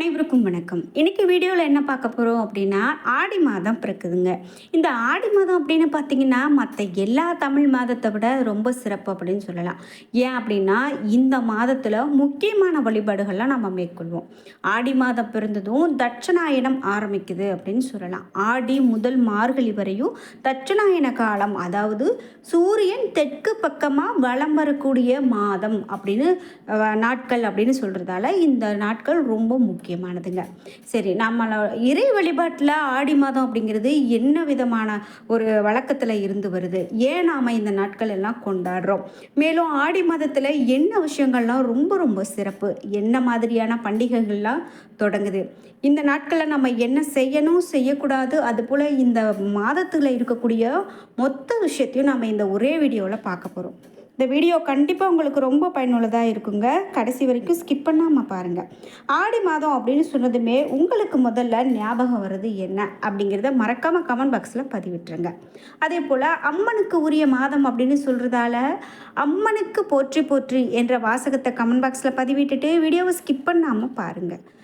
அனைவருக்கும் வணக்கம். இன்றைக்கி வீடியோவில் என்ன பார்க்க போகிறோம் அப்படின்னா ஆடி மாதம் பிறக்குதுங்க. இந்த ஆடி மாதம் அப்படின்னு பார்த்தீங்கன்னா மற்ற எல்லா தமிழ் மாதத்தை விட ரொம்ப சிறப்பு அப்படின்னு சொல்லலாம். ஏன் அப்படின்னா இந்த மாதத்தில் முக்கியமான வழிபாடுகள்லாம் நம்ம மேற்கொள்வோம். ஆடி மாதம் பிறந்ததும் தட்சணாயனம் ஆரம்பிக்குது அப்படின்னு சொல்லலாம். ஆடி முதல் மார்கழி வரையும் தட்சணாயன காலம் அதாவது சூரியன் தெற்கு பக்கமாக வலம் வரக்கூடிய மாதம் அப்படின்னு நாட்கள் அப்படின்னு சொல்கிறதால இந்த நாட்கள் ரொம்ப முக்கியம். முக்கியமானதுங்க சரி நம்ம இறை வழிபாட்டில் ஆடி மாதம் அப்படிங்கிறது என்ன விதமான ஒரு வழக்கத்தில் இருந்து வருது? ஏன் நாம் இந்த நாட்கள் எல்லாம் கொண்டாடுறோம்? மேலும் ஆடி மாதத்தில் என்ன விஷயங்கள்லாம் ரொம்ப ரொம்ப சிறப்பு? என்ன மாதிரியான பண்டிகைகள்லாம் தொடங்குது? இந்த நாட்களில் நம்ம என்ன செய்யணும் செய்யக்கூடாது அதுபோல் இந்த மாதத்தில் இருக்கக்கூடிய மொத்த விஷயத்தையும் நம்ம இந்த ஒரே வீடியோவில் பார்க்க போகிறோம் இந்த வீடியோ கண்டிப்பாக உங்களுக்கு ரொம்ப பயனுள்ளதாக இருக்குங்க. கடைசி வரைக்கும் ஸ்கிப் பண்ணாமல் பாருங்கள் ஆடி மாதம் அப்படின்னு சொன்னதுமே உங்களுக்கு முதல்ல ஞாபகம் வருது என்ன? அப்படிங்கிறத மறக்காமல் கமெண்ட் பாக்ஸில் பதிவிட்டுருங்க. அதே போல் அம்மனுக்கு உரிய மாதம் அப்படின்னு சொல்கிறதால அம்மனுக்கு போற்றி போற்றி என்ற வாசகத்தை கமெண்ட் பாக்ஸில் பதிவிட்டுட்டு வீடியோவை ஸ்கிப் பண்ணாமல் பாருங்கள்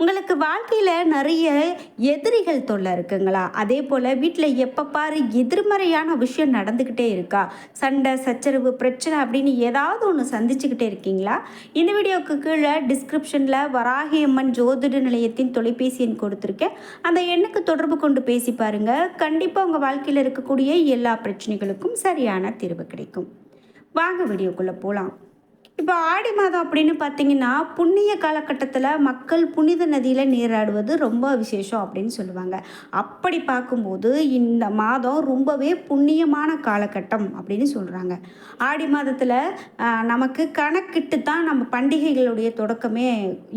உங்களுக்கு வாழ்க்கையில் நிறைய எதிரிகள் தொல்லை இருக்குங்களா? அதே போல் வீட்டில் எப்போ பாரு எதிர்மறையான விஷயம் நடந்துக்கிட்டே இருக்கா? சண்டை சச்சரவு பிரச்சனை அப்படின்னு ஏதாவது ஒன்று சந்திச்சுக்கிட்டே இருக்கீங்களா? இந்த வீடியோவுக்கு கீழே டிஸ்கிரிப்ஷனில் வராகியம்மன் ஜோதிட நிலையத்தின் தொலைபேசி எண் கொடுத்துருக்கேன். அந்த எண்ணுக்கு தொடர்பு கொண்டு பேசி பாருங்கள் கண்டிப்பாக உங்கள் வாழ்க்கையில் இருக்கக்கூடிய எல்லா பிரச்சனைகளுக்கும் சரியான தீர்வு கிடைக்கும். வாங்க வீடியோக்குள்ளே போகலாம் இப்போ ஆடி மாதம் அப்படின்னு பார்த்தீங்கன்னா புண்ணிய காலகட்டத்தில் மக்கள் புனித நதியில் நீராடுவது ரொம்ப விசேஷம் அப்படின்னு சொல்லுவாங்க. அப்படி பார்க்கும்போது இந்த மாதம் ரொம்பவே புண்ணியமான காலகட்டம் அப்படின்னு சொல்கிறாங்க ஆடி மாதத்தில் நமக்கு கணக்கிட்டு தான் நம்ம பண்டிகைகளுடைய தொடக்கமே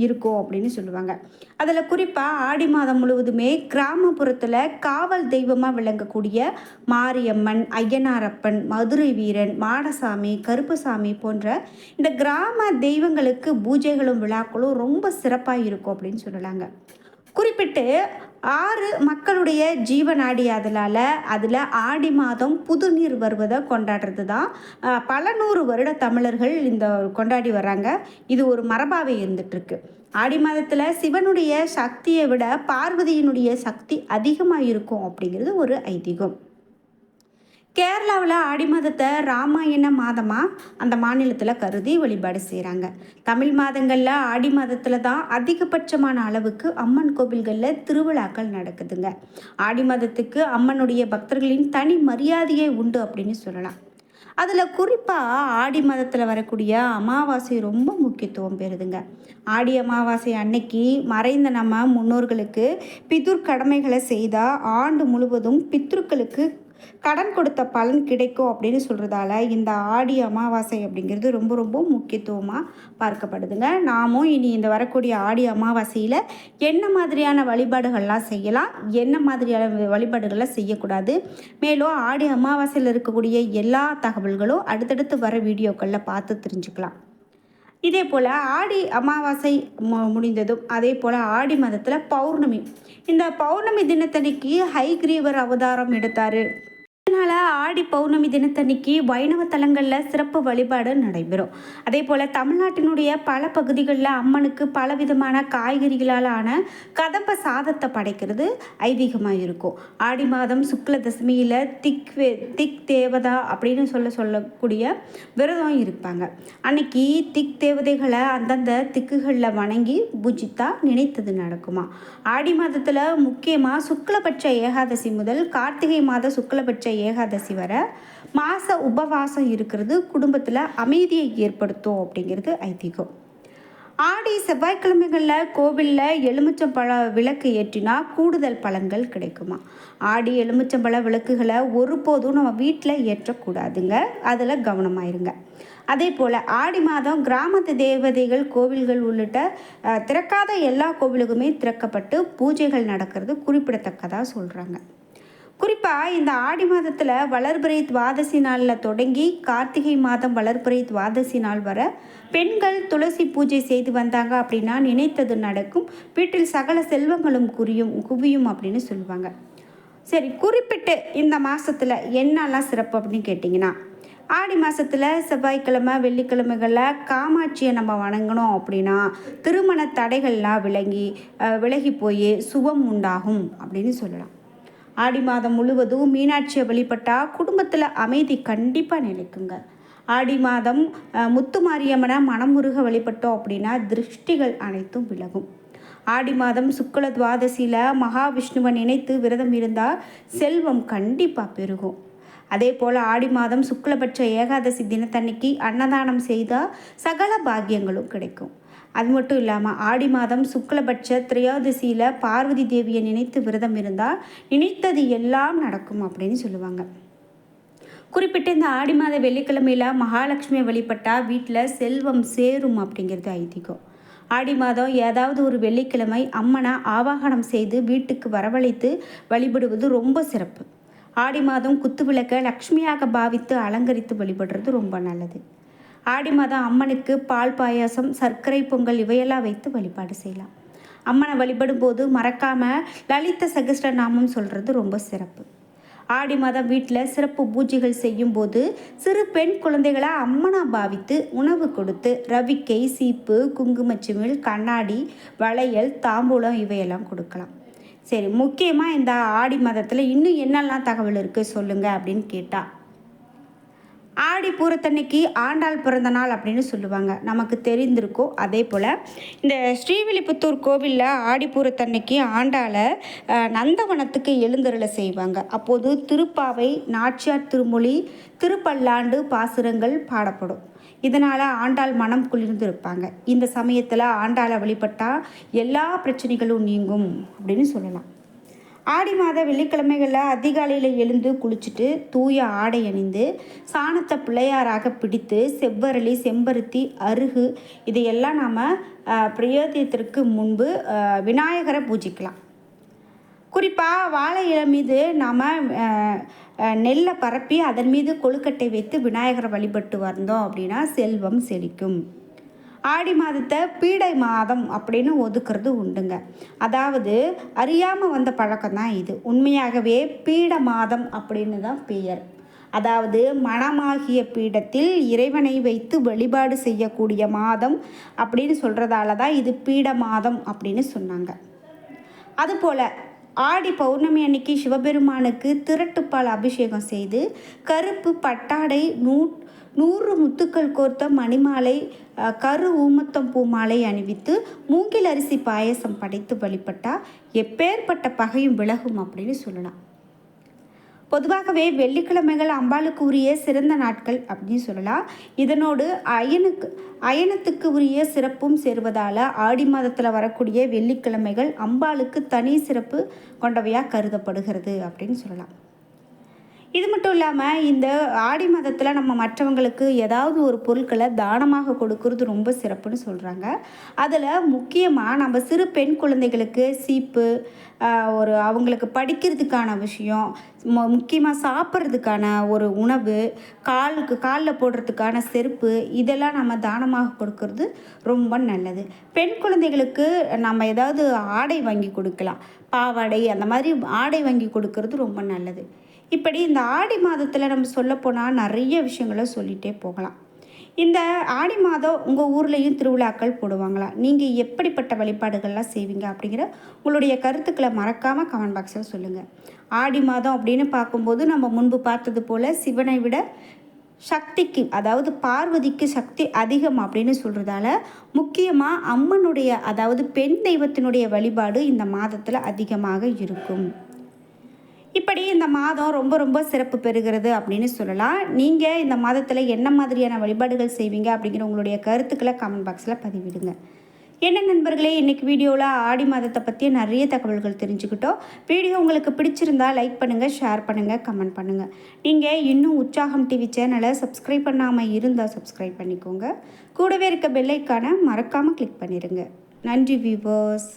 இருக்கும் அப்படின்னு சொல்லுவாங்க. அதில் குறிப்பாக ஆடி மாதம் முழுவதுமே கிராமப்புறத்தில் காவல் தெய்வமாக விளங்கக்கூடிய மாரியம்மன் ஐயனாரப்பன் மதுரை வீரன் மாடசாமி கருப்பசாமி போன்ற இந்த கிராம தெய்வங்களுக்கு பூஜைகளும் விழாக்களும் ரொம்ப சிறப்பாக இருக்கும் அப்படின்னு சொல்லலாங்க. குறிப்பிட்டு ஆறு மக்களுடைய ஜீவநாடி அதனால் அதில் ஆடி மாதம் புது நீர் வருவதை கொண்டாடுறது தான் பல நூறு வருட தமிழர்கள் இந்த கொண்டாடி வராங்க இது ஒரு மரபாகவே இருந்துகிட்ருக்கு ஆடி மாதத்தில் சிவனுடைய சக்தியை விட பார்வதியினுடைய சக்தி அதிகமாக இருக்கும் அப்படிங்கிறது ஒரு ஐதீகம். கேரளாவில் ஆடி மாதத்தை ராமாயண மாதமாக அந்த மாநிலத்தில் கருதி வழிபாடு செய்கிறாங்க தமிழ் மாதங்களில் ஆடி மாதத்தில் தான் அதிகபட்சமான அளவுக்கு அம்மன் கோவில்களில் திருவிழாக்கள் நடக்குதுங்க. ஆடி மாதத்துக்கு அம்மனுடைய பக்தர்களின் தனி மரியாதையே உண்டு அப்படின்னு சொல்லலாம். அதில் குறிப்பாக ஆடி மாதத்தில் வரக்கூடிய அமாவாசை ரொம்ப முக்கியத்துவம் பெறுதுங்க. ஆடி அமாவாசை அன்னைக்கு மறைந்த நம்ம முன்னோர்களுக்கு பிதுர் கடமைகளை செய்தால் ஆண்டு முழுவதும் பித்ருக்களுக்கு கடன் கொடுத்த பலன் கிடைக்கும் அப்படின்னு சொல்கிறதால இந்த ஆடி அமாவாசை அப்படிங்கிறது ரொம்ப ரொம்ப முக்கியத்துவமாக பார்க்கப்படுதுங்க. நாமும் இனி இந்த வரக்கூடிய ஆடி அமாவாசையில் என்ன மாதிரியான வழிபாடுகள்லாம் செய்யலாம்? என்ன மாதிரியான வழிபாடுகளை செய்யக்கூடாது? மேலும் ஆடி அமாவாசையில் இருக்கக்கூடிய எல்லா தகவல்களும் அடுத்தடுத்து வர வீடியோக்களில் பார்த்து தெரிஞ்சுக்கலாம். இதே போல் ஆடி அமாவாசை மு- முடிந்ததும் அதே போல் ஆடி மாதத்தில் பௌர்ணமி. இந்த பௌர்ணமி தினத்தன்னைக்கு ஹைகிரீவர் அவதாரம் எடுத்தார். இதனால் ஆடி பௌர்ணமி தினத்தன்னைக்கு வைணவ தலங்களில் சிறப்பு வழிபாடு நடைபெறும். அதே போல் தமிழ்நாட்டினுடைய பல பகுதிகளில் அம்மனுக்கு பலவிதமான காய்கறிகளால் ஆன கதம்ப சாதத்தை படைக்கிறது ஐதீகமாக இருக்கும் ஆடி மாதம் சுக்ல தசமியில் திக் திக் தேவதா அப்படின்னு சொல்ல சொல்லக்கூடிய விரதம் இருப்பாங்க. அன்னைக்கு திக் தேவதைகளை அந்தந்த திக்குகளில் வணங்கி பூஜித்தா நினைத்தது நடக்குமா? ஆடி மாதத்தில் முக்கியமாக சுக்லபட்ச ஏகாதசி முதல் கார்த்திகை மாத சுக்லபட்ச ஏகாதசி வரை மாத உபவாசம் இருக்கிறது குடும்பத்தில் அமைதியை ஏற்படுத்தும் அப்படிங்கிறது ஐதீகம். ஆடி செவ்வாய்க்கிழமைகளில் கோவிலில் எலுமிச்சம்பழ விளக்கு ஏற்றினா கூடுதல் பலன்கள் கிடைக்குமா? ஆடி எலுமிச்சம்பழ விளக்குகளை ஒருபோதும் நம்ம வீட்டில் ஏற்றக்கூடாதுங்க. அதில் கவனமாயிருங்க. அதே போல் ஆடி மாதம் கிராமத்து தேவதைகள் கோவில்கள் உள்ளிட்ட திறக்காத எல்லா கோவிலுக்குமே திறக்கப்பட்டு பூஜைகள் நடக்கிறது குறிப்பிடத்தக்கதாக சொல்கிறாங்க குறிப்பாக இந்த ஆடி மாதத்தில் வளர்பிறை துவாதசி நாளில் தொடங்கி கார்த்திகை மாதம் வளர்பிறை துவாதசி நாள் வர பெண்கள் துளசி பூஜை செய்து வந்தாங்க அப்படின்னா நினைத்தது நடக்கும். வீட்டில் சகல செல்வங்களும் குறியும் குவியும் அப்படின்னு சொல்லுவாங்க. சரி குறிப்பிட்டு இந்த மாதத்தில் என்னெல்லாம் சிறப்பு அப்படின்னு கேட்டிங்கன்னா ஆடி மாதத்தில் செவ்வாய்க்கிழமை வெள்ளிக்கிழமைகளில் காமாட்சியை நம்ம வணங்கணும் அப்படின்னா திருமண தடைகள்லாம் விளங்கி விலகி போய் சுபம் உண்டாகும் அப்படின்னு சொல்லலாம். ஆடி மாதம் முழுவதும் மீனாட்சியை வழிபட்டால் குடும்பத்தில் அமைதி கண்டிப்பாக நிலைக்குங்க. ஆடி மாதம் முத்து மாரியம்மனை மனமுருக வழிபட்டோம் அப்படின்னா திருஷ்டிகள் அனைத்தும் விலகும். ஆடி மாதம் சுக்ல துவாதசியில் மகாவிஷ்ணுவை நினைத்து விரதம் இருந்தால் செல்வம் கண்டிப்பாக பெருகும். அதே போல் ஆடி மாதம் சுக்லபட்ச ஏகாதசி தினத்தன்னைக்கு அன்னதானம் செய்தால் சகல பாக்கியங்களும் கிடைக்கும். அது மட்டும் இல்லாமல் ஆடி மாதம் சுக்லபட்ச திரையோதசியில் பார்வதி தேவியை நினைத்து விரதம் இருந்தால் நினைத்தது எல்லாம் நடக்கும் அப்படின்னு சொல்லுவாங்க. குறிப்பிட்ட இந்த ஆடி மாத வெள்ளிக்கிழமையில் மகாலட்சுமியை வழிபட்டால் வீட்டில் செல்வம் சேரும் அப்படிங்கிறது ஐதீகம். ஆடி மாதம் ஏதாவது ஒரு வெள்ளிக்கிழமை அம்மனை ஆவாகனம் செய்து வீட்டுக்கு வரவழைத்து வழிபடுவது ரொம்ப சிறப்பு. ஆடி மாதம் குத்து விளக்க லக்ஷ்மியாக பாவித்து அலங்கரித்து வழிபடுறது ரொம்ப நல்லது. ஆடி மாதம் அம்மனுக்கு பால் பாயாசம் சர்க்கரை பொங்கல் இவையெல்லாம் வைத்து வழிபாடு செய்யலாம். அம்மனை வழிபடும் போது மறக்காமல் லலித சகஸ்ட நாமம் சொல்கிறது ரொம்ப சிறப்பு. ஆடி மாதம் வீட்டில் சிறப்பு பூஜைகள் செய்யும்போது சிறு பெண் குழந்தைகளை அம்மனா பாவித்து உணவு கொடுத்து ரவிக்கை சீப்பு குங்குமச்சிமிழ் கண்ணாடி வளையல் தாம்பூலம் இவையெல்லாம் கொடுக்கலாம். சரி முக்கியமாக இந்த ஆடி மாதத்தில் இன்னும் என்னெல்லாம் தகவல் இருக்குது சொல்லுங்கள் அப்படின்னு கேட்டால் ஆடி பூரத்தன்னைக்கு ஆண்டாள் பிறந்த நாள் அப்படின்னு சொல்லுவாங்க. நமக்கு தெரிந்திருக்கும் அதே போல் இந்த ஸ்ரீவில்லிபுத்தூர் கோவிலில் ஆடி பூரத்தன்னைக்கு ஆண்டாளை நந்தவனத்துக்கு எழுந்தருளை செய்வாங்க. அப்போது திருப்பாவை நாச்சியார் திருமொழி திருப்பல்லாண்டு பாசுரங்கள் பாடப்படும். இதனால் ஆண்டாள் மனம் குளிர்ந்து இருப்பாங்க. இந்த சமயத்தில் ஆண்டாளை வழிபட்டால் எல்லா பிரச்சனைகளும் நீங்கும் அப்படின்னு சொல்லலாம். ஆடி மாத வெள்ளிக்கிழமைகளில் அதிகாலையில் எழுந்து குளிச்சுட்டு தூய ஆடை அணிந்து சாணத்தை பிள்ளையாராக பிடித்து செவ்வரளி செம்பருத்தி அருகு இதையெல்லாம் நாம் பிரயோஜனத்திற்கு முன்பு விநாயகரை பூஜிக்கலாம். குறிப்பாக வாழை இலை மீது நாம் நெல்லை பரப்பி அதன் மீது கொழுக்கட்டை வைத்து விநாயகரை வழிபட்டு வந்தோம் அப்படின்னா செல்வம் செழிக்கும். ஆடி மாதத்தை பீடை மாதம் அப்படின்னு ஒதுக்கிறது உண்டுங்க. அதாவது அறியாமல் வந்த பழக்கம் தான் இது. உண்மையாகவே பீட மாதம் அப்படின்னு தான் பெயர். அதாவது மனமாகிய பீடத்தில் இறைவனை வைத்து வழிபாடு செய்யக்கூடிய மாதம் அப்படின்னு சொல்கிறதால தான் இது பீட மாதம் அப்படின்னு சொன்னாங்க. அதுபோல் ஆடி பௌர்ணமி அன்னைக்கு சிவபெருமானுக்கு திரட்டுப்பால் அபிஷேகம் செய்து கருப்பு பட்டாடை நூ நூறு முத்துக்கள் கோர்த்த மணிமாலை கரு ஊமத்தம் பூமாலை அணிவித்து மூங்கில் அரிசி பாயசம் படைத்து வழிபட்டால் எப்பேற்பட்ட பகையும் விலகும் அப்படின்னு சொல்லலாம். பொதுவாகவே வெள்ளிக்கிழமைகள் அம்பாளுக்கு உரிய சிறந்த நாட்கள் அப்படின்னு சொல்லலாம். இதனோடு அயனுக்கு அயனத்துக்கு உரிய சிறப்பும் சேருவதால் ஆடி மாதத்தில் வரக்கூடிய வெள்ளிக்கிழமைகள் அம்பாளுக்கு தனி சிறப்பு கொண்டவையாக கருதப்படுகிறது அப்படின்னு சொல்லலாம். இது மட்டும் இல்லாமல் இந்த ஆடி மாதத்தில் நம்ம மற்றவங்களுக்கு ஏதாவது ஒரு பொருட்களை தானமாக கொடுக்கறது ரொம்ப சிறப்புன்னு சொல்கிறாங்க அதில் முக்கியமாக நம்ம சிறு பெண் குழந்தைகளுக்கு சீப்பு ஒரு அவங்களுக்கு படிக்கிறதுக்கான விஷயம் முக்கியமாக சாப்பிட்றதுக்கான ஒரு உணவு காலுக்கு காலில் போடுறதுக்கான செருப்பு இதெல்லாம் நம்ம தானமாக கொடுக்கறது ரொம்ப நல்லது. பெண் குழந்தைகளுக்கு நம்ம ஏதாவது ஆடை வாங்கி கொடுக்கலாம். பாவாடை அந்த மாதிரி ஆடை வாங்கி கொடுக்கறது ரொம்ப நல்லது. இப்படி இந்த ஆடி மாதத்தில் நம்ம சொல்லப்போனால் நிறைய விஷயங்களை சொல்லிகிட்டே போகலாம். இந்த ஆடி மாதம் உங்கள் ஊர்லேயும் திருவிழாக்கள் போடுவாங்களா? நீங்கள் எப்படிப்பட்ட வழிபாடுகள்லாம் செய்வீங்க அப்படிங்கிற உங்களுடைய கருத்துக்களை மறக்காமல் கமெண்ட் பாக்ஸில் சொல்லுங்கள் ஆடி மாதம் அப்படின்னு பார்க்கும்போது நம்ம முன்பு பார்த்தது போல் சிவனை விட சக்திக்கு அதாவது பார்வதிக்கு சக்தி அதிகம் அப்படின்னு சொல்கிறதால முக்கியமாக அம்மனுடைய அதாவது பெண் தெய்வத்தினுடைய வழிபாடு இந்த மாதத்தில் அதிகமாக இருக்கும். இப்படி இந்த மாதம் ரொம்ப ரொம்ப சிறப்பு பெறுகிறது அப்படின்னு சொல்லலாம். நீங்கள் இந்த மாதத்தில் என்ன மாதிரியான வழிபாடுகள் செய்வீங்க அப்படிங்கிற உங்களுடைய கருத்துக்களை கமெண்ட் பாக்ஸில் பதிவிடுங்க. என்ன நண்பர்களே இன்றைக்கி வீடியோவில் ஆடி மாதத்தை பற்றிய நிறைய தகவல்கள் தெரிஞ்சுக்கிட்டோம். வீடியோ உங்களுக்கு பிடிச்சிருந்தா லைக் பண்ணுங்கள் ஷேர் பண்ணுங்கள் கமெண்ட் பண்ணுங்கள் நீங்கள் இன்னும் உற்சாகம் டிவி சேனலை சப்ஸ்கிரைப் பண்ணாமல் இருந்தால் சப்ஸ்கிரைப் பண்ணிக்கோங்க. கூடவே இருக்க பெல்லைக்கான மறக்காமல் கிளிக் பண்ணிடுங்க நன்றி வியூவர்ஸ்